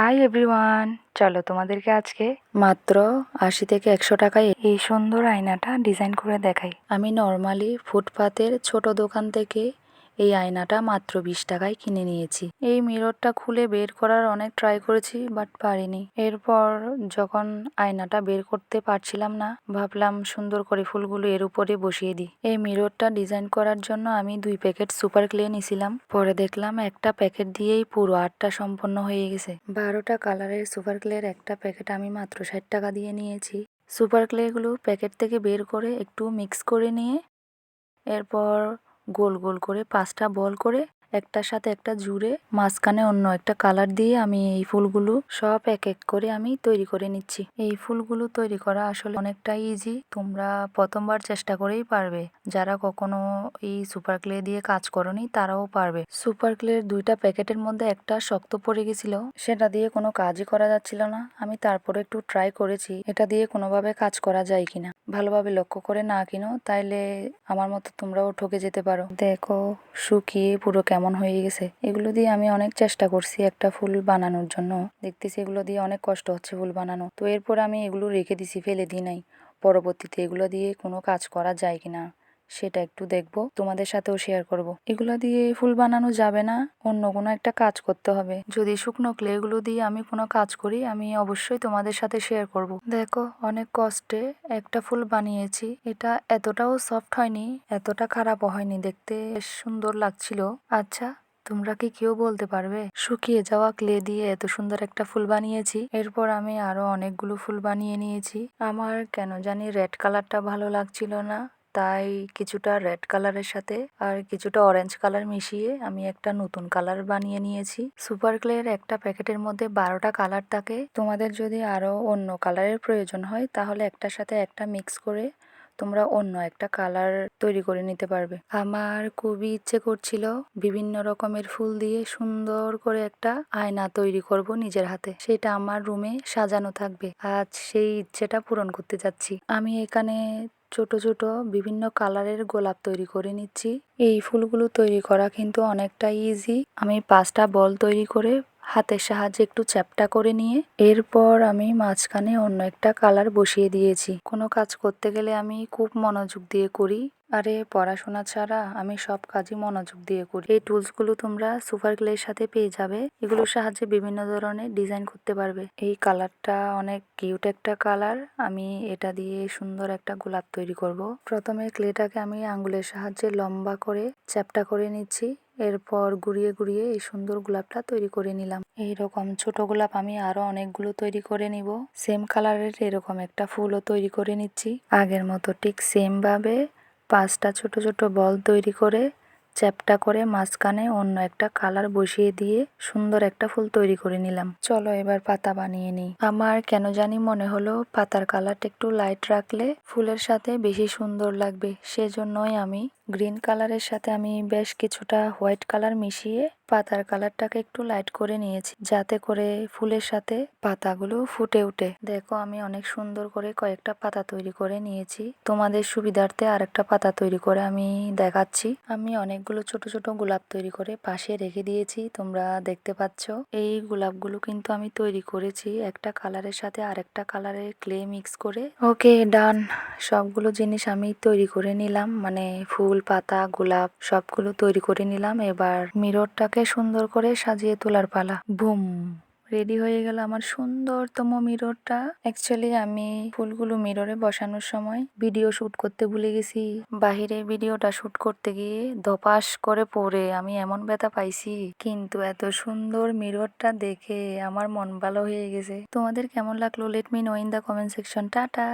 Hi everyone চলো তোমাদেরকে আজকে মাত্র আশি থেকে একশো টাকায় এই সুন্দর আয়নাটা ডিজাইন করে দেখাই। আমি নর্মালি ফুটপাতের ছোট দোকান থেকে এই আয়নাটা মাত্র বিশ টাকায় কিনে নিয়েছি। এই মিররটা খুলে বের করার অনেক ট্রাই করেছি বাট পারিনি। এরপর যখন আয়নাটা বের করতে পারছিলাম না, ভাবলাম সুন্দর করে ফুলগুলো এর উপরে বসিয়ে দিই। এই মিররটা ডিজাইন করার জন্য আমি দুই প্যাকেট সুপার ক্লে নিছিলাম। পরে দেখলাম একটা প্যাকেট দিয়েই পুরো আটটা সম্পন্ন হয়ে গেছে। বারোটা কালারের সুপার ক্লের একটা প্যাকেট আমি মাত্র ষাট টাকা দিয়ে নিয়েছি। সুপার ক্লেগুলো প্যাকেট থেকে বের করে একটু মিক্স করে নিয়ে, এরপর গোল গোল করে পাঁচটা বল করে একটার সাথে একটা জুড়ে মাঝখানে অন্য একটা কালার দিয়ে আমি এই ফুলগুলো সব এক এক করে আমি তৈরি করে নিচ্ছি। এই ফুলগুলো তৈরি করা আসলে অনেকটা ইজি তোমরা প্রথমবার চেষ্টা করেই পারবে। যারা কখনো এই সুপার ক্লে দিয়ে কাজ করনি, তারাও পারবে। সুপার ক্লের দুইটা প্যাকেটের মধ্যে একটা শক্ত পড়ে গেছিল। সেটা দিয়ে কোনো কাজই করা যাচ্ছিল না। আমি তারপরে একটু ট্রাই করেছি। এটা দিয়ে কোনোভাবে কাজ করা যায় কিনা। ভালোভাবে লক্ষ্য করে না কিনো, তাইলে আমার মতো তোমরাও ঠকে যেতে পারো। দেখো, শুকিয়ে পুরো কেমন হয়ে গেছে, এগুলো দিয়ে আমি অনেক চেষ্টা করছি একটা ফুল বানানোর জন্য। দেখতেছি এগুলো দিয়ে অনেক কষ্ট হচ্ছে ফুল বানানো। তো এরপর আমি এগুলো রেখে দিছি, ফেলে দিই নাই। পরবর্তীতে এগুলো দিয়ে কোনো কাজ করা যায় কিনা। সেটা একটু দেখব, তোমাদের সাথেও শেয়ার করব। এগুলো দিয়ে ফুল বানানো যাবে না, অন্য কোনো একটা কাজ করতে হবে। যদি শুকনো ক্লে এগুলো দিয়ে আমি কোনো কাজ করি, আমি অবশ্যই তোমাদের সাথে শেয়ার করব। দেখো, অনেক কষ্টে একটা ফুল বানিয়েছি। এটা এতটাও সফট হয়নি, এতটা খারাপও হয়নি দেখতে। সুন্দর লাগছিল। আচ্ছা তোমরা কি কেউ বলতে পারবে? শুকিয়ে যাওয়া ক্লে দিয়ে এত সুন্দর একটা ফুল বানিয়েছি। এরপর আমি আরও অনেকগুলো ফুল বানিয়ে নিয়েছি। আমার কেন জানি রেড কালারটা ভালো লাগছিল না। তাই কিছুটা রেড কালারের সাথে আর কিছুটা অরেঞ্জ কালার মিশিয়ে আমি একটা নতুন কালার বানিয়ে নিয়েছি। সুপার ক্লের একটা প্যাকেটের মধ্যে বারোটা কালার থাকে। তোমাদের যদি আরও অন্য কালারের প্রয়োজন হয়, তাহলে একটার সাথে একটা মিক্স করে তোমরা অন্য একটা কালার তৈরি করে নিতে পারবে। আমার খুবই ইচ্ছে করছিল বিভিন্ন রকমের ফুল দিয়ে সুন্দর করে একটা আয়না তৈরি করব নিজের হাতে। সেটা আমার রুমে সাজানো থাকবে। আজ সেই ইচ্ছেটা পূরণ করতে যাচ্ছি। আমি এখানে ছোট ছোট বিভিন্ন কালারের গোলাপ তৈরি করে নিচ্ছি। এই ফুলগুলো তৈরি করা কিন্তু অনেকটা ইজি আমি পাঁচটা বল তৈরি করে হাতের সাহায্যে একটু চ্যাপটা করে নিয়ে এরপর আমি মাঝখানে অন্য একটা কালার বসিয়ে দিয়েছি। কোনো কাজ করতে গেলে আমি খুব মনোযোগ দিয়ে করি। আরে, পড়াশোনা ছাড়া আমি সব কাজই মনোযোগ দিয়ে করি। এই টুলসগুলো তোমরা সুপার গ্লের সাথে পেয়ে যাবে। এগুলোর সাহায্যে বিভিন্ন ধরনের ডিজাইন করতে পারবে। এই কালারটা অনেক কিউট একটা কালার। আমি এটা দিয়ে সুন্দর একটা গোলাপ তৈরি করব। প্রথমে ক্লেটাকে আমি আঙ্গুলের সাহায্যে লম্বা করে চ্যাপটা করে নিচ্ছি। এরপর গুড়িয়ে গুড়িয়ে এই সুন্দর গোলাপটা তৈরি করে নিলাম। এই রকম ছোট গোলাপ আমি আরও অনেকগুলো তৈরি করে নিব। সেম কালারের এরকম একটা ফুলও তৈরি করে নিচ্ছি। আগের মতো ঠিক সেম ভাবে পাঁচটা ছোট ছোট বল তৈরি করে, চ্যাপটা করে মাঝখানে অন্য একটা কালার বসিয়ে দিয়ে সুন্দর একটা ফুল তৈরি করে নিলাম। চলো এবার পাতা বানিয়ে নিই। আমার কেন জানি মনে হলো পাতার কালারটা একটু লাইট রাখলে ফুলের সাথে বেশি সুন্দর লাগবে, সেজন্যই আমি গ্রিন কালারের সাথে আমি বেশ কিছুটা হোয়াইট কালার মিশিয়ে পাতার কালারটাকে একটু লাইট করে নিয়েছি, যাতে করে ফুলের সাথে পাতাগুলো ফুটে উঠে দেখো, আমি অনেক সুন্দর করে কয়েকটা পাতা তৈরি করে নিয়েছি। তোমাদের সুবিধার্থে আরেকটা পাতা তৈরি করে আমি দেখাচ্ছি। আমি অনেকগুলো ছোট ছোট গোলাপ তৈরি করে পাশে রেখে দিয়েছি, তোমরা দেখতে পাচ্ছ। এই গোলাপগুলো কিন্তু আমি তৈরি করেছি একটা কালারের সাথে আরেকটা কালারের ক্লে মিক্স করে। ওকে, ডান। সবগুলো জিনিস আমি তৈরি করে নিলাম মানে ফুল পাতা গোলাপ সবগুলো তৈরি করে নিলাম। এবার মিররটাকে সুন্দর করে সাজিয়ে তোলার পালা। বুম! রেডি হয়ে গেল আমার সুন্দরতম মিররটা। অ্যাকচুয়ালি আমি ফুলগুলো মিররে বসানোর সময় ভিডিও শুট করতে ভুলে গেছি। বাহিরে ভিডিওটা শুট করতে গিয়ে ধপাস করে পড়ে আমি এমন ব্যথা পাইছি। কিন্তু এত সুন্দর মিররটা দেখে আমার মন ভালো হয়ে গেছে। তোমাদের কেমন লাগল? Let me know in the comment section tata!